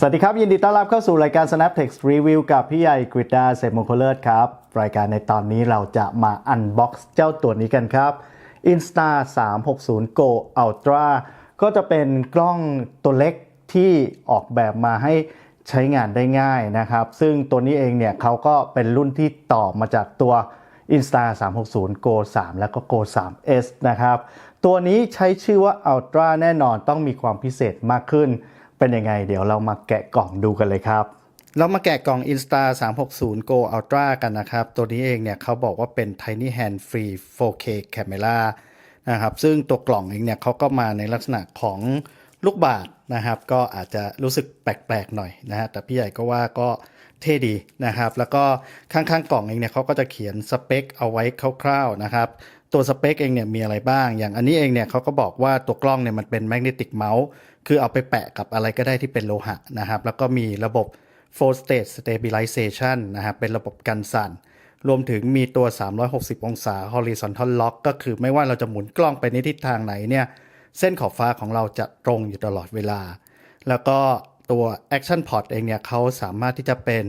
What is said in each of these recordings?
สวัสดีครับ ยินดีต้อนรับเข้าสู่รายการ Snap Text Review กับพี่ใหญ่กริดาเศษมงคเลิศครับ รายการในตอนนี้เราจะมาอันบ็อกซ์เจ้าตัวนี้กันครับ Insta 360 Go Ultra ก็จะเป็นกล้องตัวเล็กที่ออกแบบมาให้ใช้งานได้ง่ายนะครับ ซึ่งตัวนี้เองเนี่ยเขาก็เป็นรุ่นที่ต่อมาจากตัว Insta 360 Go 3 แล้วก็ Go 3S นะครับ ตัวนี้ใช้ชื่อว่า Ultra แน่นอนต้องมีความพิเศษมากขึ้น เป็นยังไง เดี๋ยวเรามาแกะกล่องดูกันเลยครับ เรามาแกะกล่อง Insta 360 Go Ultra กันนะครับ ตัวนี้เองเนี่ยเขาบอกว่าเป็น Tiny Hand Free 4K Camera นะครับ ซึ่งตัวกล่องเองเนี่ยเขาก็มาในลักษณะของลูกบาศก์นะครับ ก็อาจจะรู้สึกแปลกๆหน่อยนะฮะแต่พี่ใหญ่ก็ว่าก็เท่ดีนะครับ แล้วก็ข้างๆกล่องเองเนี่ยเขาก็จะเขียนสเปคเอาไว้คร่าวๆนะครับตัวสเปคเองเนี่ยมีอะไรบ้าง อย่างอันนี้เองเนี่ยเขาก็บอกว่าตัวกล้องเนี่ยมันเป็นแมกเนติกเมาส์ คือเอาไปแปะกับอะไรก็ได้ที่เป็นโลหะนะครับ แล้วก็มีระบบ four state stabilization นะครับ เป็นระบบกันสั่น รวมถึงมีตัว 360 องศา horizontal lock ก็คือไม่ว่าเราจะหมุนกล้องไปในทิศทางไหนเนี่ย เส้นขอบฟ้าของเราจะตรงอยู่ตลอดเวลา แล้วก็ตัว action port เองเนี่ยเขาสามารถที่จะเป็น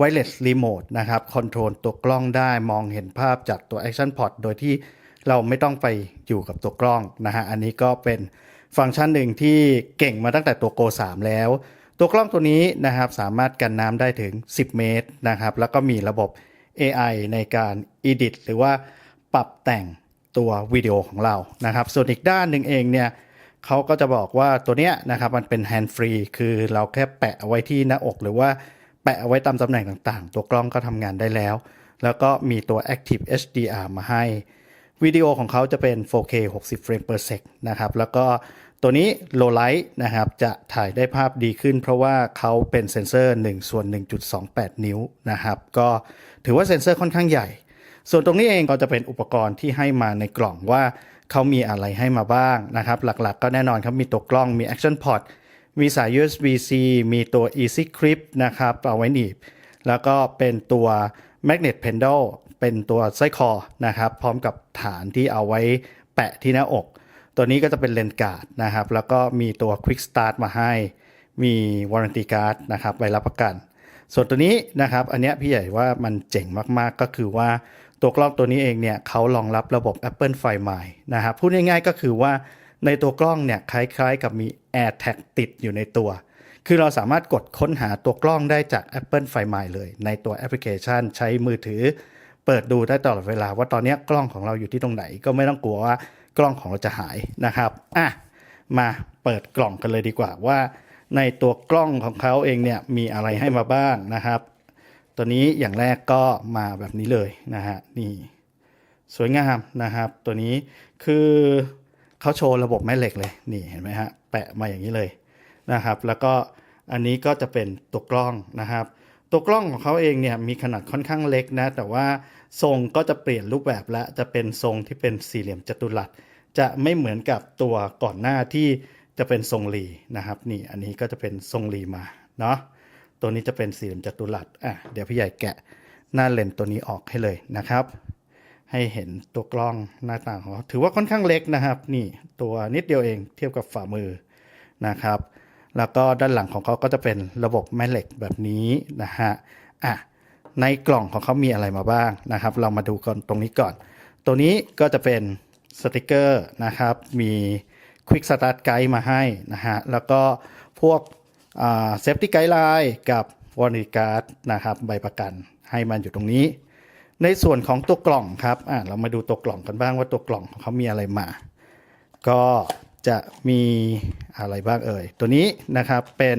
wireless remote นะครับ คอนโทรลตัวกล้องได้มองเห็นภาพจากตัว action port โดยที่เราไม่ต้องไปอยู่กับตัวกล้องนะฮะ อันนี้ก็เป็น ฟังก์ชันหนึ่งที่เก่งมาตั้งแต่ตัว Go 3แล้ว ตัวกล้องตัวนี้นะครับสามารถกันน้ำได้ถึง 10 เมตรนะครับ แล้วก็มีระบบ AI ในการ edit หรือว่าปรับแต่งตัววิดีโอของเรานะครับ ส่วนอีกด้านหนึ่งเองเนี่ยเขาก็จะบอกว่าตัวเนี้ยนะครับมันเป็น hand free คือเราแค่แปะเอาไว้ที่หน้าอก หรือว่าแปะเอาไว้ตามตำแหน่งต่างๆ ตัวกล้องก็ทำงานได้แล้ว แล้วก็มีตัว active HDR มาให้วิดีโอของเขาจะเป็น 4K 60 เฟรม per sec นะครับ แล้วก็ ตัวนี้ low light นะครับจะถ่ายได้ภาพดีขึ้น เพราะว่าเขาเป็นเซนเซอร์1ส่วน1.28 นิ้วนะครับก็ถือว่าเซ็นเซอร์ค่อนข้างใหญ่ ส่วนตรงนี้เองก็จะเป็นอุปกรณ์ที่ให้มาในกล่องว่าเขามีอะไรให้มาบ้างนะครับหลักๆ ก็แน่นอนครับมีตัวกล้องมี action port มีสาย USB-C มีตัว easy clip นะครับเอาไว้หนีบ แล้วก็เป็นตัว magnet pendle เป็นตัวสร้อยคอนะครับพร้อมกับฐานที่เอาไว้แปะที่หน้าอก ตัวนี้ก็จะเป็นเลนการ์ดนะครับ แล้วก็มีตัว quick start มาให้ มี warranty card นะครับไวรับประกัน ส่วนตัวนี้นะครับ อันนี้พี่ใหญ่ว่ามันเจ๋งมากๆ ก็คือว่าตัวกล้องตัวนี้เองเนี่ยเขารองรับระบบ Apple Find My นะครับ พูดง่ายๆก็คือว่าในตัวกล้องเนี่ยคล้ายๆกับมี AirTag ติดอยู่ในตัว คือเราสามารถกดค้นหาตัวกล้องได้จาก Apple Find My เลย ในตัวแอปพลิเคชันใช้มือถือ เปิดดูได้ตลอดเวลา ว่าตอนนี้กล้องของเราอยู่ที่ตรงไหน ก็ไม่ต้องกลัวว่า กล้องของเราจะหายนะครับอะมาเปิดกล่องกันเลยดีกว่าว่าในตัวกล้องของเขาเองเนี่ยมีอะไรให้มาบ้างนะครับ ตัวนี้อย่างแรกก็มาแบบนี้เลยนะฮะนี่สวยงามนะครับ ตัวนี้คือเขาโชว์ระบบแม่เหล็กเลยนี่เห็นไหมฮะแปะมาอย่างนี้เลยนะครับ แล้วก็อันนี้ก็จะเป็นตัวกล้องนะครับ ตัวกล้องของเขาเองเนี่ยมีขนาดค่อนข้างเล็กนะ แต่ว่าทรงก็จะเปลี่ยนรูปแบบและจะเป็นทรงที่เป็นสี่เหลี่ยมจัตุรัส จะไม่เหมือนกับตัวก่อนหน้าที่จะเป็นทรงรีนะครับนี่อันนี้ก็จะเป็นทรงรีมาเนาะตัวนี้จะเป็นสี่เหลี่ยมจัตุรัสอะเดี๋ยวพี่ใหญ่แกะหน้าเลนส์ตัวนี้ออกให้เลยนะครับ ให้เห็นตัวกล้องหน้าต่างของเขาถือว่าค่อนข้างเล็กนะครับ นี่ตัวนิดเดียวเองเทียบกับฝ่ามือนะครับ แล้วก็ด้านหลังของเขาก็จะเป็นระบบแม่เหล็กแบบนี้นะฮะอะในกล่องของเขามีอะไรมาบ้างนะครับ เรามาดูก่อนตรงนี้ก่อน ตัวนี้ก็จะเป็นสติกเกอร์นะครับ มี Quick Start Guide มาให้นะฮะ แล้วก็พวกเซฟตี้ไกด์ไลน์กับวอร์นิการ์ดนะครับใบประกันให้มันอยู่ตรงนี้ ในส่วนของตัวกล่องครับอะเรามาดูตัวกล่องกันบ้างว่าตัวกล่องของเขามีอะไรมา ก็จะมี อะไรบ้างเอ่ย ตัวนี้นะครับเป็น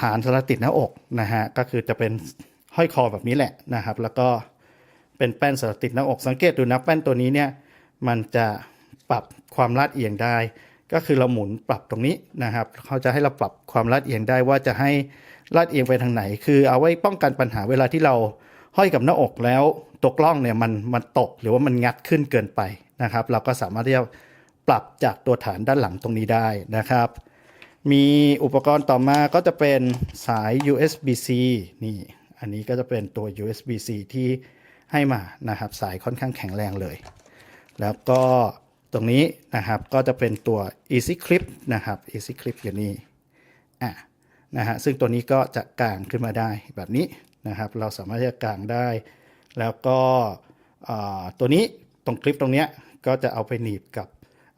ฐานสลักติดหน้าอกนะฮะก็คือจะเป็นห้อยคอแบบนี้แหละนะครับ แล้วก็เป็นแป้นสลักติดหน้าอก สังเกตดูนะแป้นตัวนี้เนี่ยมันจะปรับความลาดเอียงได้ ก็คือเราหมุนปรับตรงนี้นะครับเขาจะให้เราปรับความลาดเอียงได้ว่าจะให้ลาดเอียงไปทางไหน คือเอาไว้ป้องกันปัญหาเวลาที่เราห้อยกับหน้าอกแล้วตัวกล้องเนี่ยมันมันตกหรือว่ามันงัดขึ้นเกินไปนะครับ เราก็สามารถที่จะ ปรับจากตัวฐานด้านหลังตรงนี้ได้นะครับ มีอุปกรณ์ต่อมาก็จะเป็นสาย USB-C นี่อันนี้ก็จะเป็นตัว USB-C ที่ให้มานะครับ สายค่อนข้างแข็งแรงเลย แล้วก็ตรงนี้นะครับก็จะเป็นตัว Easy Clip นะครับ Easy Clip อยู่นี่อะนะฮะซึ่งตัวนี้ก็จะกางขึ้นมาได้แบบนี้นะครับ เราสามารถที่จะกางได้ แล้วก็ตัวนี้ตรงคลิปตรงเนี้ยก็จะเอาไปหนีบกับ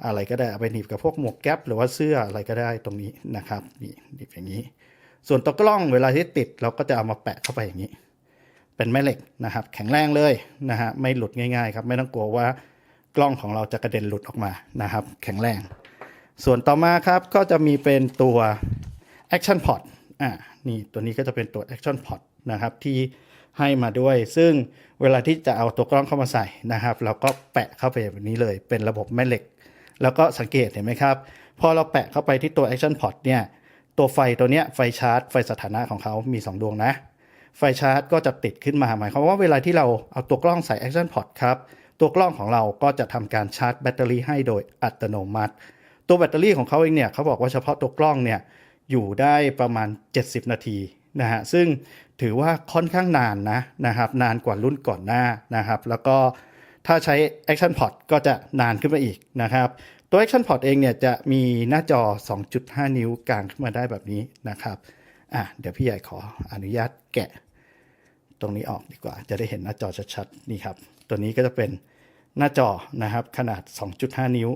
อะไรก็ได้เอาไปหนีบกับพวกหมวกแก๊ปหรือว่าเสื้ออะไรก็ได้ตรงนี้นะครับนี่หนีบอย่างนี้ ส่วนตัวกล้องเวลาที่ติดเราก็จะเอามาแปะเข้าไปอย่างนี้ เป็นแม่เหล็กนะครับ แข็งแรงเลยนะฮะไม่หลุดง่ายๆครับไม่ต้องกลัวว่ากล้องของเราจะกระเด็นหลุดออกมานะครับ แข็งแรง ส่วนต่อมาครับก็จะมีเป็นตัว Action Pod อ่านี่ตัวนี้ก็จะเป็นตัว Action Pod นะครับที่ให้มาด้วย ซึ่งเวลาที่จะเอาตัวกล้องเข้ามาใส่นะครับ เราก็แปะเข้าไปแบบนี้เลย เป็นระบบแม่เหล็ก แล้วก็สังเกตเห็นไหมครับ พอเราแปะเข้าไปที่ตัว Action Pod เนี่ย ตัวไฟตัวเนี้ยไฟชาร์จ ไฟสถานะของเขามี 2 ดวงนะ ไฟชาร์จก็จะติดขึ้นมาหมายความว่าเวลาที่เราเอาตัวกล้องใส่ Action Pod ครับ ตัวกล้องของเราก็จะทำการชาร์จแบตเตอรี่ให้โดยอัตโนมัติ ตัวแบตเตอรี่ของเขาเองเนี่ยเขาบอกว่าเฉพาะตัวกล้องเนี่ยอยู่ได้ประมาณ 70 นาทีนะฮะซึ่งถือว่าค่อนข้างนานนะนะครับนานกว่ารุ่นก่อนหน้านะครับ แล้วก็ ถ้าใช้ Action Pod ก็จะนานขึ้นมาอีกนะครับ ตัว Action Pod เองเนี่ยจะมีหน้าจอ 2.5 นิ้วกลางขึ้นมาได้แบบนี้นะครับอะเดี๋ยวพี่ใหญ่ขออนุญาตแกะ ตรงนี้ออกดีกว่า จะได้เห็นหน้าจอชัดๆนี่ครับ ตัวนี้ก็จะเป็นหน้าจอนะครับขนาด 2.5 นิ้ว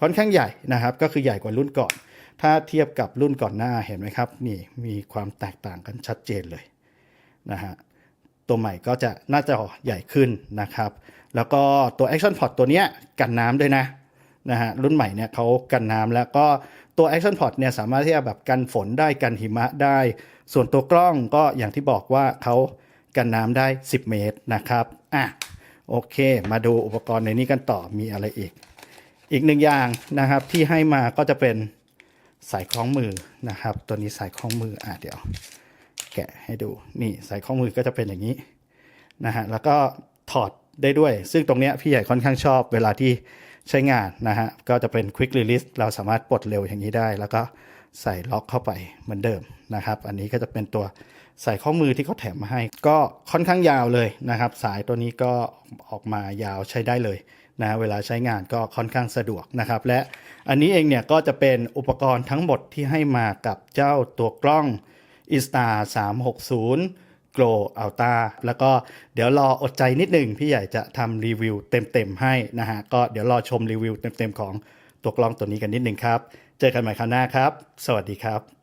ค่อนข้างใหญ่นะครับ ก็คือใหญ่กว่ารุ่นก่อน ถ้าเทียบกับรุ่นก่อนหน้าเห็นไหมครับ นี่มีความแตกต่างกันชัดเจนเลยนะฮะ ตัวใหม่ก็จะหน้าจอใหญ่ขึ้นนะครับ แล้วก็ตัว Action Pod ตัวเนี้ยกันน้ำด้วยนะนะฮะรุ่นใหม่เนี่ยเขากันน้ำแล้วก็ตัว Action Pod เนี่ยสามารถที่จะแบบกันฝนได้กันหิมะได้ ส่วนตัวกล้องก็อย่างที่บอกว่าเขากันน้ำได้ 10 เมตรนะครับอะโอเค มาดูอุปกรณ์ในนี้กันต่อมีอะไรอีก อีกหนึ่งอย่างนะครับที่ให้มาก็จะเป็นสายคล้องมือนะครับ ตัวนี้สายคล้องมืออะเดี๋ยว แกะให้ดูนี่ใสายคล้อมือก็จะเป็นอย่างนี้นะฮะแล้วก็ถอดได้ด้วย ซึ่งตรงเนี้ยพี่ใหญ่ค่อนข้างชอบเวลาที่ใช้งานนะฮะก็จะเป็น quick release เราสามารถปลดเร็วอย่างนี้ได้ แล้วก็ใส่ล็อกเข้าไปเหมือนเดิมนะครับ อันนี้ก็จะเป็นตัวใส่ข้อมือที่เขาแถมมาให้ ก็ค่อนข้างยาวเลยนะครับ สายตัวนี้ก็ออกมายาวใช้ได้เลยนะเวลาใช้งานก็ค่อนข้างสะดวกนะครับ และอันนี้เองเนี่ยก็จะเป็นอุปกรณ์ทั้งหมดที่ให้มากับเจ้าตัวกล้อง i s t a 360 Glow Ultra แล้วก็เดี๋ยวรออดใจนิดหนึ่งพี่ใหญ่จะทำรีวิวเต็มๆให้นะฮะ ก็เดี๋ยวรอชมรีวิวเต็มๆของตัวกล้องตัวนี้กันนิดหนึ่งครับ เจอกันใหม่คราวหน้าครับ สวัสดีครับ